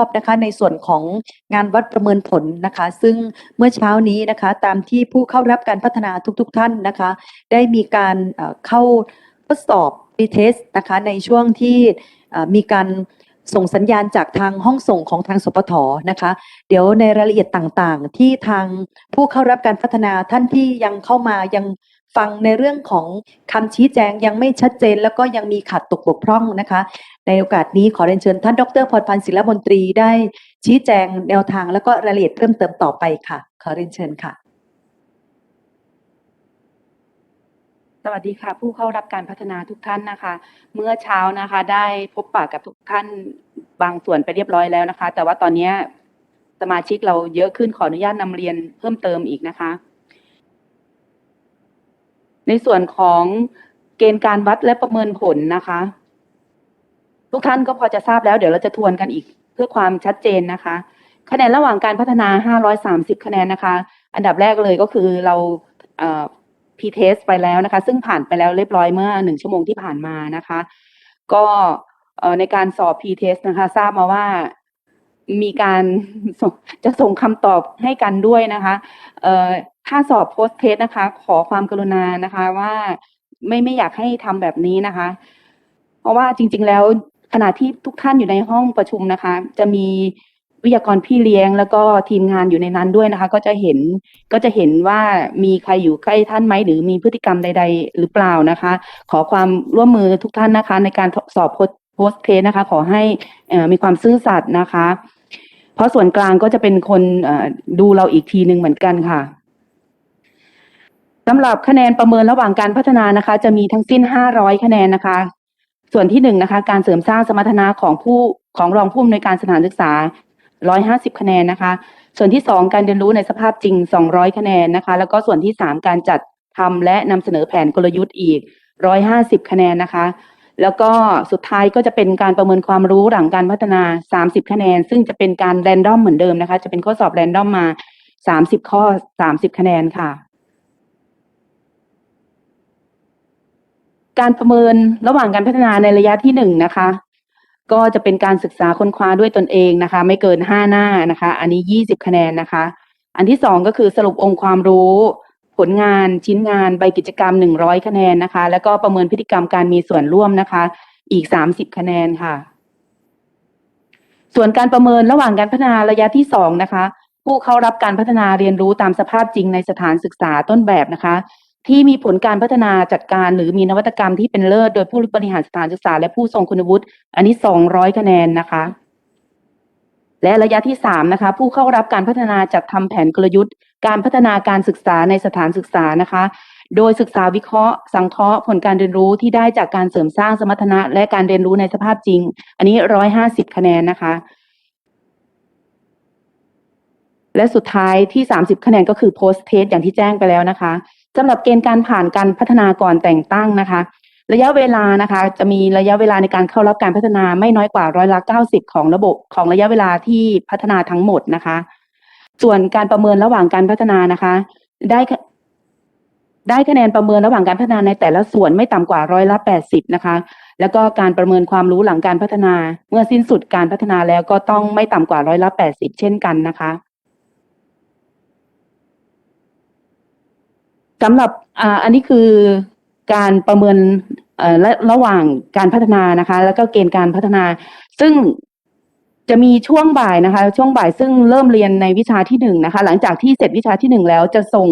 อบนะคะในส่วนของงานวัดประเมินผลนะคะ ซึ่งเมื่อเช้านี้นะคะตามที่ผู้เข้ารับการพัฒนาทุกๆท่านนะคะ ได้มีการเข้าทดสอบรีเทสนะคะในช่วงที่มีการส่งสัญญาณจากทางห้องส่งของทางสปทนะคะ เดี๋ยวในรายละเอียดต่างๆ ที่ทางผู้เข้ารับการพัฒนาท่านที่ยังเข้ามายัง ฟังในเรื่องของคำชี้แจงยังไม่ชัดเจน แล้วก็ยังมีขาดตกบกพร่องนะคะ ในโอกาสนี้ขอเรียนเชิญท่านดรพรพันธ์ศิลปมนตรีได้ชี้แจงแนวทางแล้วก็รายละเอียดเพิ่มเติมต่อไปค่ะ ขอเรียนเชิญค่ะ สวัสดีค่ะ ผู้เข้ารับการพัฒนาทุกท่านนะคะ เมื่อเช้านะคะ ได้พบปะกับทุกท่านบางส่วนไปเรียบร้อยแล้วนะคะ แต่ว่าตอนนี้สมาชิกเราเยอะขึ้นขออนุญาตนำเรียนเพิ่มเติมอีกนะคะ ในส่วนของเกณฑ์การวัดและประเมินผลนะคะ ทุกท่านก็พอจะทราบแล้ว เดี๋ยวเราจะทวนกันอีกเพื่อความชัดเจนนะคะ คะแนนระหว่างการพัฒนา 530 คะแนนนะคะ อันดับแรกเลยก็คือเราเอ่อ P-test ไปแล้วนะคะ ซึ่งผ่านไปแล้วเรียบร้อยเมื่อหนึ่งชั่วโมงที่ผ่านมานะคะ ก็ในการสอบ P-test นะคะ ทราบมาว่า มีการจะส่งคำตอบให้กันด้วยนะคะเอ่อถ้าสอบ post test นะคะ ขอความกรุณานะคะว่าไม่ไม่อยากให้ทำแบบนี้นะคะ เพราะว่าจริง ๆ แล้วขณะที่ทุกท่านอยู่ในห้องประชุมนะคะ จะมีวิทยากรพี่เลี้ยง แล้วก็ทีมงานอยู่ในนั้นด้วยนะคะ ก็จะเห็นก็จะเห็นว่ามีใครอยู่ใกล้ท่านไหมหรือมีพฤติกรรมใด ๆ หรือเปล่านะคะ ขอความร่วมมือทุกท่านนะคะ ในการสอบโพสเทสนะคะ ขอให้มีความซื่อสัตย์นะคะ เพราะส่วนกลางก็จะเป็นคนดูเราอีกทีหนึ่งเหมือนกันค่ะสำหรับคะแนนประเมินระหว่างการพัฒนานะคะ จะมีทั้งสิ้น 500 คะแนนนะคะ ส่วนที่หนึ่งนะคะ การเสริมสร้างสมรรถนะของผู้ของรองผู้อำนวยการสถานศึกษา 150 คะแนนนะคะ ส่วนที่สองการเรียนรู้ในสภาพจริง 200 คะแนนนะคะ แล้วก็ส่วนที่สามการจัดทำและนำเสนอแผนกลยุทธ์อีก 150 คะแนนนะคะ แล้วก็สุดท้ายก็จะเป็นการประเมินความรู้หลังการพัฒนา 30 คะแนน ซึ่งจะเป็นการแรนดอมเหมือนเดิมนะคะ จะเป็นข้อสอบแรนดอมมา 30 ข้อ 30 คะแนนค่ะ การประเมินระหว่างการพัฒนาในระยะที่หนึ่งนะคะ ก็จะเป็นการศึกษาค้นคว้าด้วยตนเองนะคะ ไม่เกินห้าหน้านะคะ อันนี้ยี่สิบคะแนนนะคะ อันที่สองก็คือสรุปองค์ความรู้ ผลงานชิ้นงานใบกิจกรรมหนึ่งร้อยคะแนนนะคะ แล้วก็ประเมินพฤติกรรมการมีส่วนร่วมนะคะ อีกสามสิบคะแนนค่ะ ส่วนการประเมินระหว่างการพัฒนาระยะที่สองนะคะ ผู้เข้ารับการพัฒนาเรียนรู้ตามสภาพจริงในสถานศึกษาต้นแบบนะคะ ที่มีผลการพัฒนาจัดการหรือมีนวัตกรรมที่เป็นเลิศ โดยผู้บริหารสถานศึกษาและผู้ทรงคุณวุฒิอันนี้ 200 คะแนนนะคะ และระยะที่3นะคะผู้เข้ารับการพัฒนาจัดทำแผนกลยุทธ์ การพัฒนาการศึกษาในสถานศึกษานะคะ โดยศึกษาวิเคราะห์ สังเคราะห์ผลการเรียนรู้ที่ได้จากการเสริมสร้างสมรรถนะ และการเรียนรู้ในสภาพจริง อันนี้150คะแนนนะคะ และสุดท้ายที่30คะแนนก็คือ post test อย่างที่แจ้งไปแล้วนะคะสำหรับเกณฑ์การผ่านการพัฒนาก่อนแต่งตั้งนะคะ ระยะเวลานะคะ จะมีระยะเวลาในการเข้ารับการพัฒนาไม่น้อยกว่าร้อยละ90ของระบบของระยะเวลาที่พัฒนาทั้งหมดนะคะ ส่วนการประเมินระหว่างการพัฒนานะคะ ได้ได้คะแนนประเมินระหว่างการพัฒนาในแต่ละส่วนไม่ต่ำกว่าร้อยละ80นะคะ แล้วก็การประเมินความรู้หลังการพัฒนา เมื่อสิ้นสุดการพัฒนาแล้วก็ต้องไม่ต่ำกว่าร้อยละ80เช่นกันนะคะสำหรับอ่าอันนี้คือ การประเมินและระหว่างการพัฒนานะคะ แล้วก็เกณฑ์การพัฒนา ซึ่งจะมีช่วงบ่ายนะคะ ช่วงบ่ายซึ่งเริ่มเรียนในวิชาที่หนึ่งนะคะ หลังจากที่เสร็จวิชาที่หนึ่งแล้วจะส่ง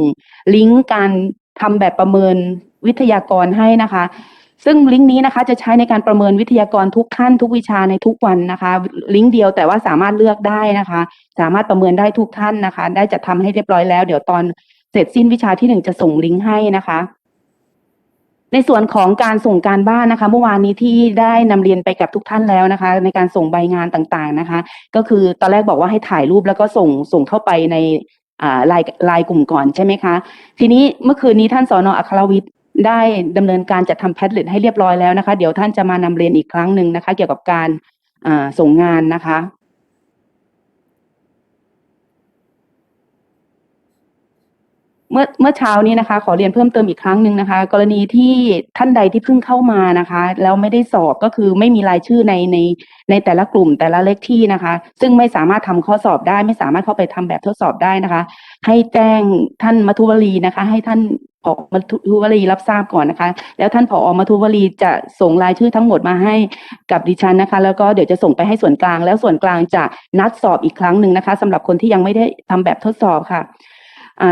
ลิงก์การทำแบบประเมินวิทยากรให้นะคะ ซึ่งลิงก์นี้นะคะ จะใช้ในการประเมินวิทยากรทุกท่านทุกวิชาในทุกวันนะคะ ลิงก์เดียวแต่ว่าสามารถเลือกได้นะคะ สามารถประเมินได้ทุกท่านนะคะ ได้จัดทำให้เรียบร้อยแล้ว เดี๋ยวตอนเสร็จสิ้นวิชาที่หนึ่งจะส่งลิงก์ให้นะคะ ในส่วนของการส่งการบ้านนะคะเมื่อวานนี้ที่ได้นำเรียนไปกับทุกท่านแล้วนะคะ ในการส่งใบงานต่างๆนะคะ ก็คือตอนแรกบอกว่าให้ถ่ายรูปแล้วก็ส่งส่งเข้าไปในอ่าไลน์ไลน์กลุ่มก่อนใช่ไหมคะ ทีนี้เมื่อคืนนี้ท่านสอนอัครวิทย์ได้ดำเนินการจัดทำแพทเล็ตให้เรียบร้อยแล้วนะคะ เดี๋ยวท่านจะมานำเรียนอีกครั้งหนึ่งนะคะ เกี่ยวกับการส่งงานนะคะ เมื่อเมื่อเช้านี้นะคะ ขอเรียนเพิ่มเติมอีกครั้งหนึ่งนะคะ กรณีที่ท่านใดที่เพิ่งเข้ามานะคะ แล้วไม่ได้สอบก็คือไม่มีรายชื่อในในในแต่ละกลุ่มแต่ละเลขที่นะคะ ซึ่งไม่สามารถทำข้อสอบได้ ไม่สามารถเข้าไปทำแบบทดสอบได้นะคะ ให้แจ้งท่านมัทุวลีนะคะ ให้ท่านผอมัทุวลีรับทราบก่อนนะคะ แล้วท่านผอมัทุวลีจะส่งรายชื่อทั้งหมดมาให้กับดิฉันนะคะ แล้วก็เดี๋ยวจะส่งไปให้ส่วนกลาง แล้วส่วนกลางจะนัดสอบอีกครั้งหนึ่งนะคะสำหรับคนที่ยังไม่ได้ทำแบบทดสอบค่ะ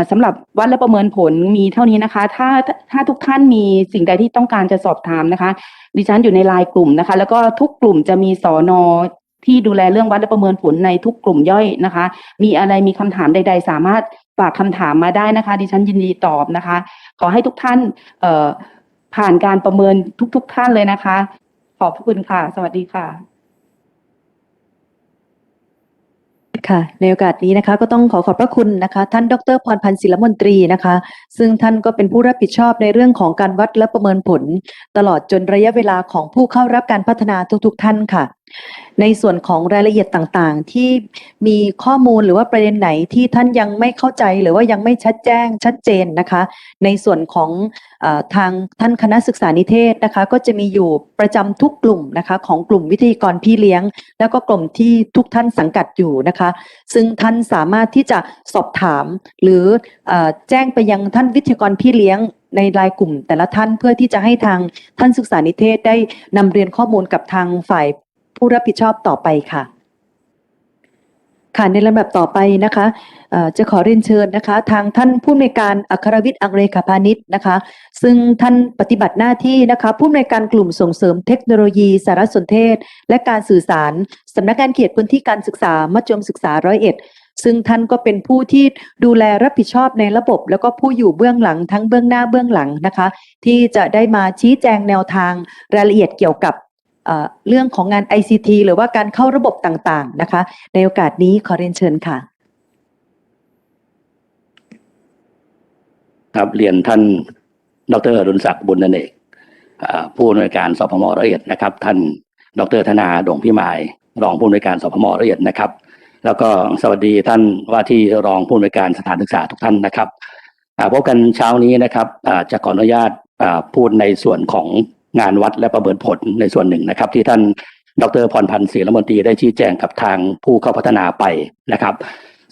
สำหรับวัดและประเมินผลมีเท่านี้นะคะ ถ้าถ้าถาทุกท่านมีสิ่งใดที่ต้องการจะสอบถามนะคะ ดิฉันอยู่ในไลน์กลุ่มนะคะ แล้วก็ทุกกลุ่มจะมีสอนอที่ดูแลเรื่องวัดและประเมินผลในทุกกลุ่มย่อยนะคะ มีอะไรมีคำถามใด ๆ สามารถฝากคำถามมาได้นะคะ ดิฉันยินดีตอบนะคะ ขอให้ทุกท่านผ่านการประเมินทุก ๆ ท่านเลยนะคะ ขอบพระคุณค่ะ สวัสดีค่ะ ค่ะ ในโอกาสนี้นะคะ ก็ต้องขอขอบพระคุณนะคะ ท่านดรพรพันธ์ศิลมนตรีนะคะ ซึ่งท่านก็เป็นผู้รับผิดชอบในเรื่องของการวัดและประเมินผล ตลอดจนระยะเวลาของผู้เข้ารับการพัฒนาทุก ๆ ท่านค่ะ ในส่วนของรายละเอียดต่างๆ ที่มีข้อมูลหรือว่าประเด็นไหนที่ท่านยังไม่เข้าใจหรือว่ายังไม่ชัดแจ้งชัดเจนนะคะ ในส่วนของอทางท่านคณะศึกษานิเทศนะคะ ก็จะมีอยู่ประจำทุกกลุ่มนะคะ ของกลุ่มวิทยากรพี่เลี้ยง แล้วก็กลุ่มที่ทุกท่านสังกัดอยู่นะคะ ซึ่งท่านสามารถที่จะสอบถาม หรืออแจ้งไปยังท่านวิทยากรพี่เลี้ยงในรายกลุ่มแต่ละท่านเพื่อที่จะให้ทางท่านศึกษานิเทศได้นำเรียนข้อมูลกับทางฝ่าย ผู้รับผิดชอบต่อไปค่ะ ค่ะในลำดับต่อไปนะคะจะขอเรียนเชิญนะคะ ทางท่านผู้อำนวยการอัครวิทย์อังเรขาพาณิชย์นะคะ ซึ่งท่านปฏิบัติหน้าที่นะคะผู้อำนวยการกลุ่มส่งเสริมเทคโนโลยี สารสนเทศ และการสื่อสารสำนักงานเขตพื้นที่การศึกษามัธยมศึกษาร้อยเอ็ดซึ่งท่านก็เป็นผู้ที่ดูแลรับผิดชอบในระบบ แล้วก็ผู้อยู่เบื้องหลังทั้งเบื้องหน้าเบื้องหลังนะคะ ที่จะได้มาชี้แจงแนวทางรายละเอียดเกี่ยวกับ เรื่องของงาน ICT หรือว่าการเข้าระบบต่างๆนะคะ ในโอกาสนี้ขอเรียนเชิญค่ะ ครับเรียนท่านดรอรุณศักดิ์บุญนเนกอ่าผู้อำนวยการสพมร้อยเอ็ดนะครับ ท่านดรธนาดงพิมาย รองผู้อำนวยการสพมร้อยเอ็ดนะครับ แล้วก็สวัสดีท่านว่าที่รองผู้อำนวยการสถานศึกษาทุกท่านนะครับพบกันเช้านี้นะครับจะขออนุญาตพูดในส่วนของ งานวัดและประเมินผลในส่วนหนึ่งนะครับ ที่ท่านดรพรพันธ์ศรีลมนตรีได้ชี้แจงกับทางผู้เข้าพัฒนาไปนะครับ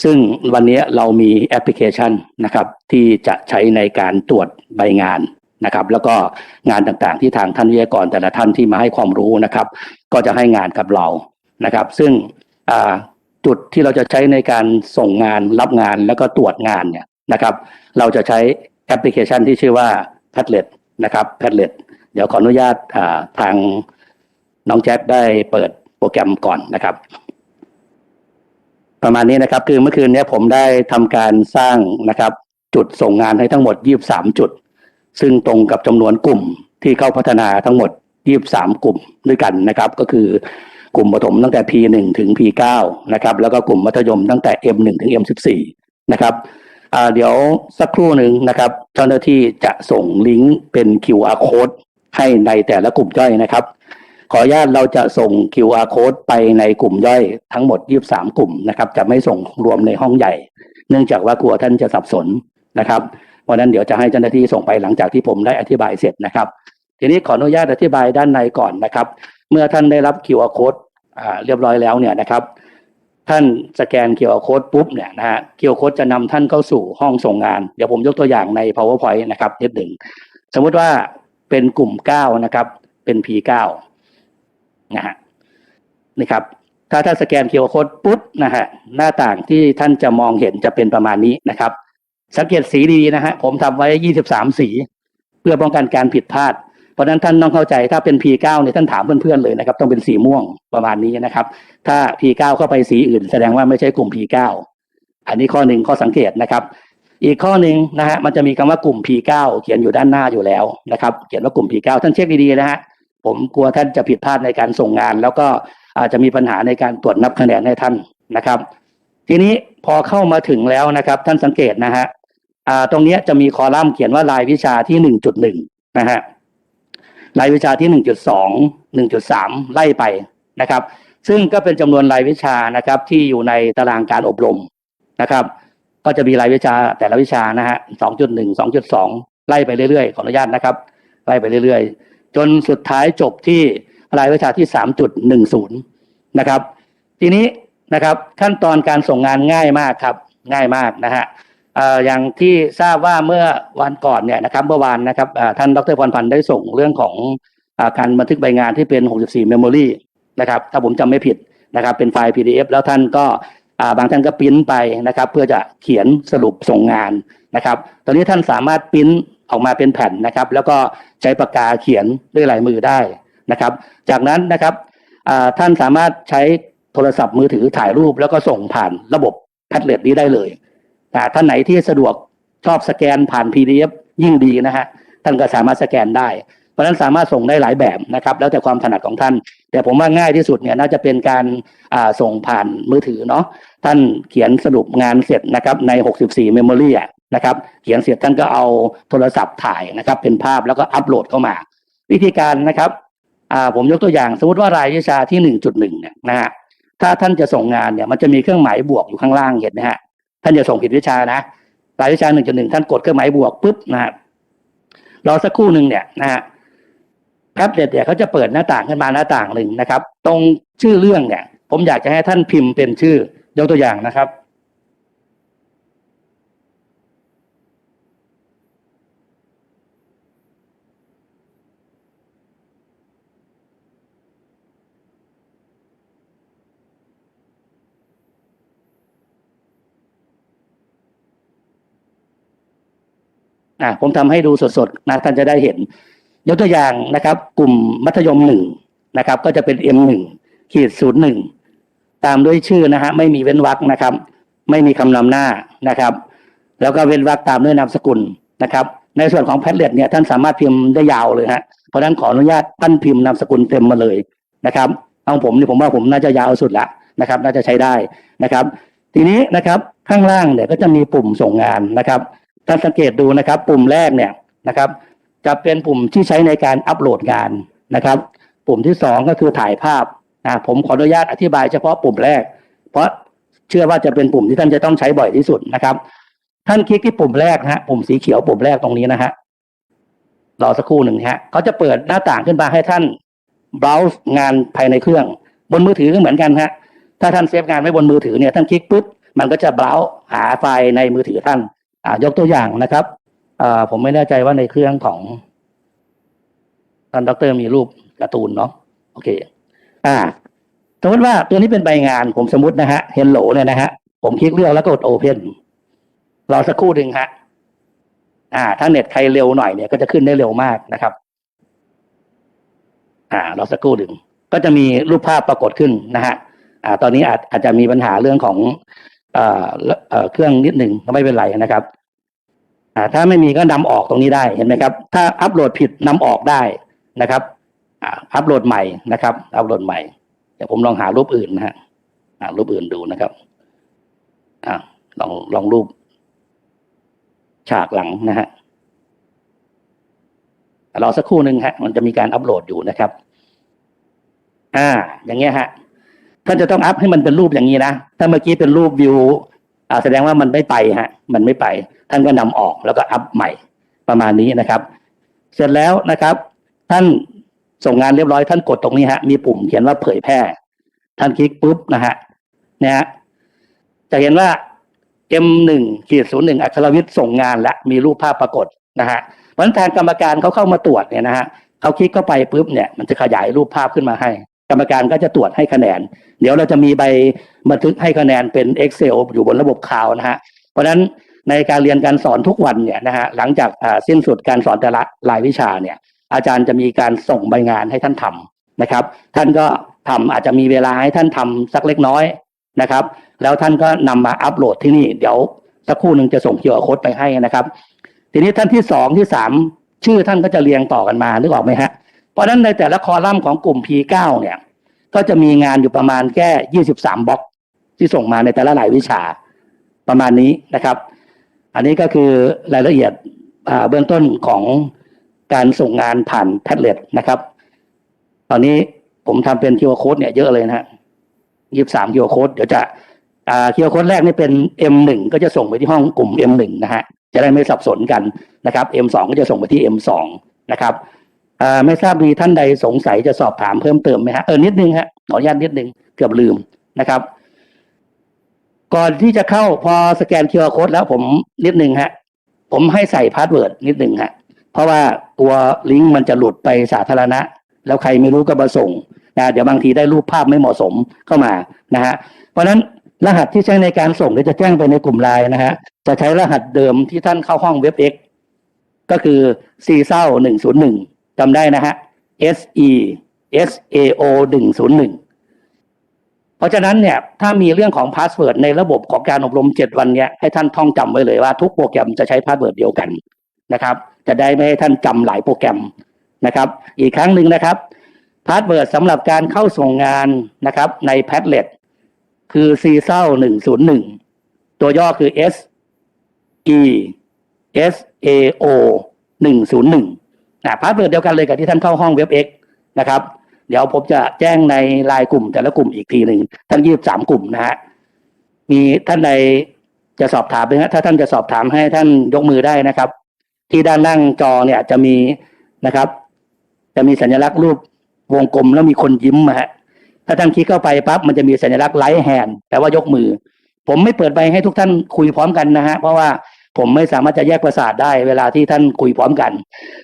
ซึ่งวันนี้เรามีแอปพลิเคชันนะครับที่จะใช้ในการตรวจใบงานนะครับแล้วก็งานต่างๆที่ทางท่านวิทยากรแต่ละท่านที่มาให้ความรู้นะครับ ก็จะให้งานกับเรานะครับ ซึ่งจุดที่เราจะใช้ในการส่งงานรับงานแล้วก็ตรวจงานเนี่ยนะครับ เราจะใช้แอปพลิเคชันที่ชื่อว่า Padlet นะครับ Padlet เดี๋ยวขออนุญาตาทางน้องแจ็คได้เปิดโปรแกรมก่อนนะครับ ประมาณนี้นะครับ คือเมื่อคืนนี้ผมได้ทำการสร้างนะครับ จุดส่งงานให้ทั้งหมด 23 จุด ซึ่งตรงกับจำนวนกลุ่มที่เข้าพัฒนาทั้งหมด 23 กลุ่มด้วยกันนะครับ ก็คือกลุ่มประถมตั้งแต่ P1 ถึง P9 นะครับ แล้วก็กลุ่มมัธยมตั้งแต่ M1 ถึง M14 นะครับ เดี๋ยวสักครู่หนึ่งนะครับ เจ้าหน้าที่จะส่งลิงก์เป็น QR code ให้ในแต่ละกลุ่มย่อยนะครับ ขออนุญาตเราจะส่ง QR code ไปในกลุ่มย่อยทั้งหมด 23 กลุ่มนะครับ จะไม่ส่งรวมในห้องใหญ่ เนื่องจากว่ากลัวท่านจะสับสนนะครับเพราะนั้นเดี๋ยวจะให้เจ้าหน้าที่ส่งไปหลังจากที่ผมได้อธิบายเสร็จนะครับ ทีนี้ขออนุญาตอธิบายด้านในก่อนนะครับ เมื่อท่านได้รับ QR code เรียบร้อยแล้วเนี่ยนะครับ ท่านสแกน QR code ปุ๊บเนี่ยนะฮะ QR code จะนำท่านเข้าสู่ห้องส่งงาน เดี๋ยวผมยกตัวอย่างใน powerpoint นะครับนิดหนึ่งสมมุติว่าเป็นกลุ่ม 9 นะครับ เป็น P9 นะฮะนี่ครับ ถ้าถ้านสแกน QR code ปุ๊บนะฮะหน้าต่างที่ท่านจะมองเห็นจะเป็นประมาณนี้นะครับ สังเกตสีดีๆนะฮะผมทำไว้ 23 สี เพื่อป้องกันการผิดพลาด เพราะนั้นท่านต้องเข้าใจถ้าเป็น P9 เนี่ยท่านถามเพื่อนๆเลยนะครับ ต้องเป็นสีม่วงประมาณนี้นะครับ ถ้า P9 เข้าไปสีอื่น แสดงว่าไม่ใช่กลุ่ม P9 อันนี้ข้อหนึ่งข้อสังเกตนะครับ อีกข้อหนึ่งนะฮะมันจะมีคำว่ากลุ่ม P9 เขียนอยู่ด้านหน้าอยู่แล้วนะครับ เขียนว่ากลุ่ม P9 ท่านเช็คดีๆนะฮะผมกลัวท่านจะผิดพลาดในการส่งงาน แล้วก็อาจจะมีปัญหาในการตรวจนับคะแนนให้ท่านนะครับ ทีนี้พอเข้ามาถึงแล้วนะครับ ท่านสังเกตนะฮะตรงนี้จะมีคอลัมน์เขียนว่ารายวิชาที่หนึ่งจุดหนึ่งนะฮะ รายวิชาที่หนึ่งจุดสองหนึ่งจุดสามไล่ไปนะครับ ซึ่งก็เป็นจำนวนรายวิชานะครับที่อยู่ในตารางการอบรมนะครับ ก็จะมีรายวิชาแต่ละวิชานะฮะสองจุดหนึ่งสองจุดสองไล่ไปเรื่อยๆ ขออนุญาตนะครับ ไล่ไปเรื่อยๆ จนสุดท้ายจบที่รายวิชาที่สามจุดหนึ่งศูนย์นะครับ ทีนี้นะครับขั้นตอนการส่งงานง่ายมากครับ ง่ายมากนะฮะ อย่างที่ทราบว่าเมื่อวันก่อนเนี่ยนะครับเมื่อวานนะครับท่านดรพรพันธ์ได้ส่งเรื่องของอการบันทึกใบงานที่เป็น 64 Memory นะครับถ้าผมจำไม่ผิดนะครับเป็นไฟล์ PDF แล้วท่านก็บางท่านก็ปริ้นไปนะครับเพื่อจะเขียนสรุปส่งงานนะครับตอนนี้ท่านสามารถปริ้นออกมาเป็นแผ่นนะครับ แล้วก็ใช้ปากกาเขียนด้วยลายมือได้นะครับ จากนั้นนะครับท่านสามารถใช้โทรศัพท์มือถือถ่ายรูปแล้วก็ส่งผ่านระบบแพทเล็ตนี้ได้เลย ท่านไหนที่สะดวกชอบสแกนผ่าน PDF ยิ่งดีนะฮะท่านก็สามารถสแกนได้ เพราะฉะนั้นสามารถส่งได้หลายแบบนะครับแล้วแต่ความถนัดของท่าน แต่ผมว่าง่ายที่สุดเนี่ยน่าจะเป็นการาส่งผ่านมือถือเนาะท่านเขียนสรุปงานเสร็จนะครับใน 64 Memory อะนะครับเขียนเสร็จท่านก็เอาโทรศัพท์ถ่ายนะครับเป็นภาพแล้วก็อัปโหลดเข้ามา วิธีการนะครับผมยกตัวอย่างสมมติว่ารายวิชาที่ 1.1เนี่ยนะฮะถ้าท่านจะส่งงานเนี่ยมันจะมีเครื่องหมายบวกอยู่ข้างล่างเห็นไหมฮะ ท่านจะส่งผิดวิชานะรายวิชาหนึ่งจุดหนึ่งท่านกดเครื่องหมายบวกปุ๊บนะฮะรอสักครู่หนึ่งเนี่ยนะฮะแท็บเล็ตเนี่ยเขาจะเปิดหน้าต่างขึ้นมาหน้าต่างหนึ่งนะครับ ตรงชื่อเรื่องเนี่ย ผมอยากจะให้ท่านพิมพ์เป็นชื่อยกตัวอย่างนะครับ อ่าผมทำให้ดูสดๆนะท่านจะได้เห็น ยกตัวอย่างนะครับ กลุ่มมัธยมหนึ่งนะครับ ก็จะเป็น M หนึ่งขีดศูนย์หนึ่งตามด้วยชื่อนะฮะไม่มีเว้นวรรคนะครับ ไม่มีคำนำหน้านะครับ แล้วก็เว้นวรรคตามด้วยนามสกุลนะครับ ในส่วนของแพทเล็ตเนี่ยท่านสามารถพิมพ์ได้ยาวเลยฮะเพราะฉะนั้นขออนุญาตท่านพิมพ์นามสกุลเต็มมาเลยนะครับเอาผมนี่ผมว่าผมน่าจะยาวสุดละนะครับ น่าจะใช้ได้นะครับ ทีนี้นะครับข้างล่างเนี่ยก็จะมีปุ่มส่งงานนะครับ ท่านสังเกตดูนะครับ ปุ่มแรกเนี่ยนะครับ จะเป็นปุ่มที่ใช้ในการอัปโหลดงานนะครับ ปุ่มที่สองก็คือถ่ายภาพอ่าผมขออนุญาตอธิบายเฉพาะปุ่มแรก เพราะเชื่อว่าจะเป็นปุ่มที่ท่านจะต้องใช้บ่อยที่สุดนะครับ ท่านคลิกที่ปุ่มแรกนะฮะปุ่มสีเขียวปุ่มแรกตรงนี้นะฮะรอสักครู่หนึ่งฮะเขาจะเปิดหน้าต่างขึ้นมาให้ท่าน browse งานภายในเครื่อง บนมือถือก็เหมือนกันฮะถ้าท่านเซฟงานไว้บนมือถือเนี่ยท่านคลิกปุ๊บมันก็จะ browse หาไฟล์ในมือถือท่าน ยกตัวอย่างนะครับผมไม่แน่ใจว่าในเครื่องของท่านดรมีรูปการ์ตูนเนาะโอเค อ่า สมมติว่าตัวนี้เป็นใบงาน ผมสมมตินะฮะ Hello เนี่ยนะฮะ ผมคลิกเลือกแล้วก็กด Open รอสักครู่หนึ่งฮะ อ่า ถ้าเน็ตใครเร็วหน่อยเนี่ยก็จะขึ้นได้เร็วมากนะครับ อ่ารอสักครู่หนึ่งก็จะมีรูปภาพปรากฏขึ้นนะฮะ อ่า ตอนนี้อาจอาจจะมีปัญหาเรื่องของ เครื่องนิดหนึ่งก็ไม่เป็นไรนะครับถ้าไม่มีก็นำออกตรงนี้ได้เห็นไหมครับ ถ้าอัปโหลดผิดนำออกได้นะครับอัปโหลดใหม่นะครับ อัปโหลดใหม่เดี๋ยวผมลองหารูปอื่นนะฮะรูปอื่นดูนะครับอลองลองรูป ฉากหลังนะฮะรอสักครู่หนึ่งฮะ มันจะมีการอัปโหลดอยู่นะครับ อ่า อย่างเงี้ยฮะ ท่านจะต้องอัพให้มันเป็นรูปอย่างนี้นะ ถ้าเมื่อกี้เป็นรูปวิวอ่าแสดงว่ามันไม่ไปฮะ มันไม่ไป ท่านก็นำออกแล้วก็อัพใหม่ประมาณนี้นะครับ เสร็จแล้วนะครับ ท่านส่งงานเรียบร้อยท่านกดตรงนี้ฮะ มีปุ่มเขียนว่าเผยแพร่ ท่านคลิกปุ๊บนะฮะเนี่ยฮะจะเห็นว่า M1 ขีดศูนย์หนึ่งอัครวิทย์ส่งงานและมีรูปภาพปรากฏนะฮะเพราะฉะนั้นทางกรรมการเขาเข้ามาตรวจเนี่ยนะฮะเขาคลิกเข้าไปปุ๊บเนี่ยมันจะขยายรูปภาพขึ้นมาให้ กรรมการก็จะตรวจให้คะแนน เดี๋ยวเราจะมีใบบันทึกให้คะแนนเป็น Excel อยู่บนระบบคลาวนะฮะเพราะฉะนั้นในการเรียนการสอนทุกวันเนี่ยนะฮะหลังจากอ่าสิ้นสุดการสอนแต่ละรายวิชาเนี่ยอาจารย์จะมีการส่งใบงานให้ท่านทำนะครับ ท่านก็ทำอาจจะมีเวลาให้ท่านทำสักเล็กน้อยนะครับ แล้วท่านก็นำมาอัปโหลดที่นี่ เดี๋ยวสักครู่หนึ่งจะส่ง QR code ไปให้นะครับ ทีนี้ท่านที่สองที่สามชื่อท่านก็จะเรียงต่อกันมานึกออกไหมฮะ เพราะฉะนั้นในแต่ละคอลัมน์ของกลุ่ม P9 เนี่ยก็จะมีงานอยู่ประมาณแค่ยี่สิบล็อกที่ส่งมาในแต่ละหลายวิชาประมาณนี้นะครับ อันนี้ก็คือรายละเอียดเบื้องต้นของการส่งงานผ่านแพทเล็ตนะครับ ตอนนี้ผมทำเป็น QR code เนี่ยเยอะเลยนะฮะยี่สาม QR code เดี๋ยวจะเคียวโค้ดแรกนี่เป็น M1 ก็จะส่งไปที่ห้องกลุ่ม M1 นะฮะจะได้ไม่สับสนกันนะครับ M2 ก็จะส่งไปที่ M2 นะครับ อ่าไม่ทราบมีท่านใดสงสัยจะสอบถามเพิ่มเติมไหมฮะเออนิดนึงฮะขออนุญาตนิดนึงเกือบลืมนะครับ ก่อนที่จะเข้าพอสแกน QR Code แล้วผมนิดนึงฮะผมให้ใส่พาสเวิร์ดนิดนึงฮะเพราะว่าตัวลิงก์มันจะหลุดไปสาธารณะ แล้วใครไม่รู้ก็มาส่งนะเดี๋ยวบางทีได้รูปภาพไม่เหมาะสมเข้ามานะฮะเพราะนั้นรหัสที่ใช้ในการส่งเดี๋ยวจะแจ้งไปในกลุ่มไลน์นะฮะจะใช้รหัสเดิมที่ท่านเข้าห้องเว็บ X ก็คือ c เศร้าหนึ่งศูนย์หนึ่ง จำได้นะฮะ S E S A O หนึ่งศูนย์หนึ่งเพราะฉะนั้นเนี่ยถ้ามีเรื่องของพาสเวิร์ดในระบบของการอบรมเจ็ดวันเนี้ยให้ท่านท่องจำไว้เลยว่าทุกโปรแกรมจะใช้พาสเวิร์ดเดียวกันนะครับ จะได้ไม่ให้ท่านจำหลายโปรแกรมนะครับ อีกครั้งหนึ่งนะครับพาสเวิร์ดสำหรับการเข้าส่งงานนะครับในแพดเล็ตคือ c เศร้าหนึ่งศูนย์หนึ่งตัวย่อคือ S E S A O หนึ่งศูนย์หนึ่ง นะพาสเวิร์ดเดียวกันเลยกับที่ท่านเข้าห้องเว็บ X นะครับ เดี๋ยวผมจะแจ้งในไลน์กลุ่ม แต่ละกลุ่มอีกทีหนึ่งทั้งยี่สามกลุ่มนะฮะมีท่านใดจะสอบถามไหมฮะถ้าท่านจะสอบถามให้ท่านยกมือได้นะครับ ที่ด้านล่างจอเนี่ยจะมีนะครับ จะมีสัญลักษณ์รูปวงกลมแล้วมีคนยิ้มนะฮะถ้าท่านคลิกเข้าไปปั๊บมันจะมีสัญลักษณ์ไลท์แฮนด์แปลว่ายกมือ ผมไม่เปิดไปให้ทุกท่านคุยพร้อมกันนะฮะเพราะว่า ผมไม่สามารถจะแยกประสาทได้เวลาที่ท่านคุยพร้อมกัน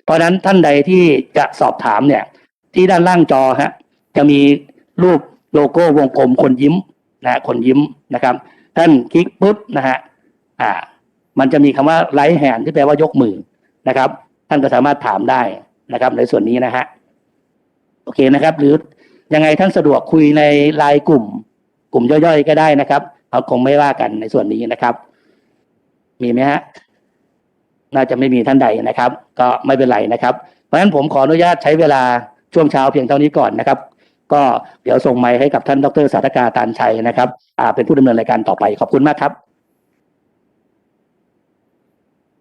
เพราะฉะนั้นท่านใดที่จะสอบถามเนี่ย ที่ด้านล่างจอฮะจะมีรูปโลโก้วงกลมคนยิ้มนะฮะคนยิ้มนะครับ ท่านคลิกปุ๊บนะฮะอ่า มันจะมีคำว่าไลท์แฮนที่แปลว่ายกมือนะครับ ท่านก็สามารถถามได้นะครับ ในส่วนนี้นะฮะโอเคนะครับ หรือยังไงท่านสะดวกคุยในไลน์กลุ่ม กลุ่มย่อยๆ ก็ได้นะครับ เราคงไม่ว่ากันในส่วนนี้นะครับ มีไหมฮะน่าจะไม่มีท่านใดนะครับ ก็ไม่เป็นไรนะครับ เพราะฉะนั้นผมขออนุญาตใช้เวลาช่วงเช้าเพียงเท่านี้ก่อนนะครับ ก็เดี๋ยวส่งไมค์ให้กับท่านดรสาธกาตานชัยนะครับอ่าเป็นผู้ดำเนินรายการต่อไปขอบคุณมากครับ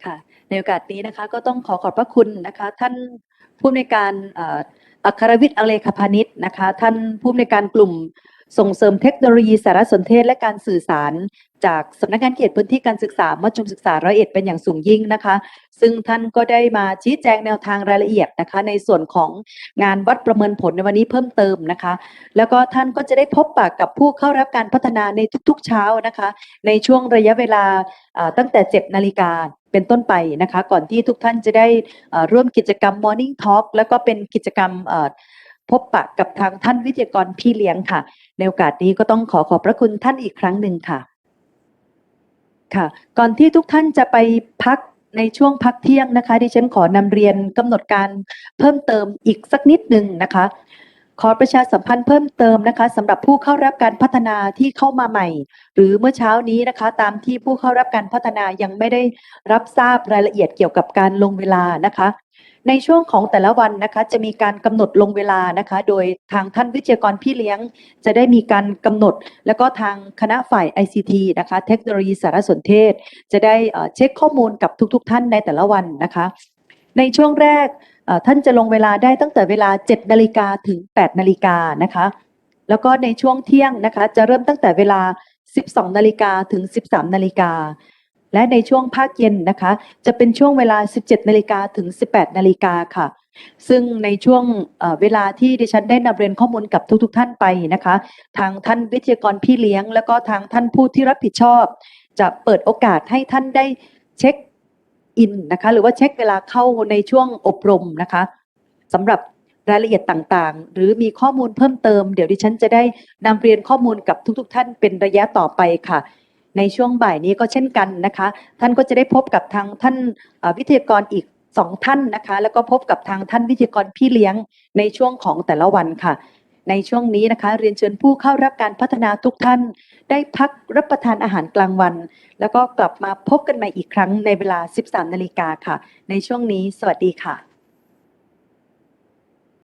ค่ะในโอกาสนี้นะคะก็ต้องขอขอบพระคุณนะคะ ท่านผู้อำนวยการอัครวิทย์อเลขพานิชนะคะ ท่านผู้อำนวยการกลุ่ม ส่งเสริมเทคโนโลยีสารสนเทศและการสื่อสาร จากสำนักงานเขตพื้นที่การศึกษามัธยมศึกษาร้อยเอ็ดเป็นอย่างสูงยิ่งนะคะ ซึ่งท่านก็ได้มาชี้แจงแนวทางรายละเอียดนะคะ ในส่วนของงานวัดประเมินผลในวันนี้เพิ่มเติมนะคะ แล้วก็ท่านก็จะได้พบปะกับผู้เข้ารับการพัฒนาในทุกๆเช้านะคะ ในช่วงระยะเวลาตั้งแต่ 7 นาฬิกาเป็นต้นไปนะคะ ก่อนที่ทุกท่านจะได้ร่วมกิจกรรม Morning Talk แล้วก็เป็นกิจกรรม พบปะกับทางท่านวิทยากรพี่เลี้ยงค่ะ ในโอกาสนี้ก็ต้องขอขอบพระคุณท่านอีกครั้งหนึ่งค่ะ ค่ะ ก่อนที่ทุกท่านจะไปพักในช่วงพักเที่ยงนะคะดิฉันขอนำเรียนกำหนดการเพิ่มเติมอีกสักนิดหนึ่งนะคะ ขอประชาสัมพันธ์เพิ่มเติมนะคะสำหรับผู้เข้ารับการพัฒนาที่เข้ามาใหม่ หรือเมื่อเช้านี้นะคะ ตามที่ผู้เข้ารับการพัฒนายังไม่ได้รับทราบรายละเอียดเกี่ยวกับการลงเวลานะคะ ในช่วงของแต่ละวันนะคะจะมีการกำหนดลงเวลานะคะ โดยทางท่านวิทยากรพี่เลี้ยง จะได้มีการกำหนด แล้วก็ทางคณะฝ่าย ICT นะคะ เทคโนโลยีสารสนเทศ จะได้เช็คข้อมูลกับทุก ๆ ท่านในแต่ละวันนะคะ ในช่วงแรกท่านจะลงเวลาได้ตั้งแต่เวลา 7 นาฬิกาถึง 8 นาฬิกานะคะ แล้วก็ในช่วงเที่ยงนะคะจะเริ่มตั้งแต่เวลา 12 นาฬิกาถึง 13 นาฬิกา และในช่วงภาคเย็นนะคะ จะเป็นช่วงเวลา 17 นาฬิกาถึง 18 นาฬิกาค่ะ ซึ่งในช่วงเวลาที่ดิฉันได้นำเรียนข้อมูลกับทุกๆท่านไปนะคะ ทางท่านวิทยากรพี่เลี้ยง แล้วก็ทางท่านผู้ที่รับผิดชอบ จะเปิดโอกาสให้ท่านได้เช็คอินนะคะ หรือว่าเช็คเวลาเข้าในช่วงอบรมนะคะสำหรับรายละเอียดต่างๆ หรือมีข้อมูลเพิ่มเติม เดี๋ยวดิฉันจะได้นำเรียนข้อมูลกับทุก ๆ ท่านเป็นระยะต่อไปค่ะ ในช่วงบ่ายนี้ก็เช่นกันนะคะ ท่านก็จะได้พบกับทางท่านวิทยากรอีกสองท่านนะคะ แล้วก็พบกับทางท่านวิทยากรพี่เลี้ยงในช่วงของแต่ละวันค่ะ ในช่วงนี้นะคะ เรียนเชิญผู้เข้ารับการพัฒนาทุกท่าน ได้พักรับประทานอาหารกลางวัน แล้วก็กลับมาพบกันใหม่อีกครั้งในเวลา 13 นาฬิกาค่ะ ในช่วงนี้ สวัสดีค่ะ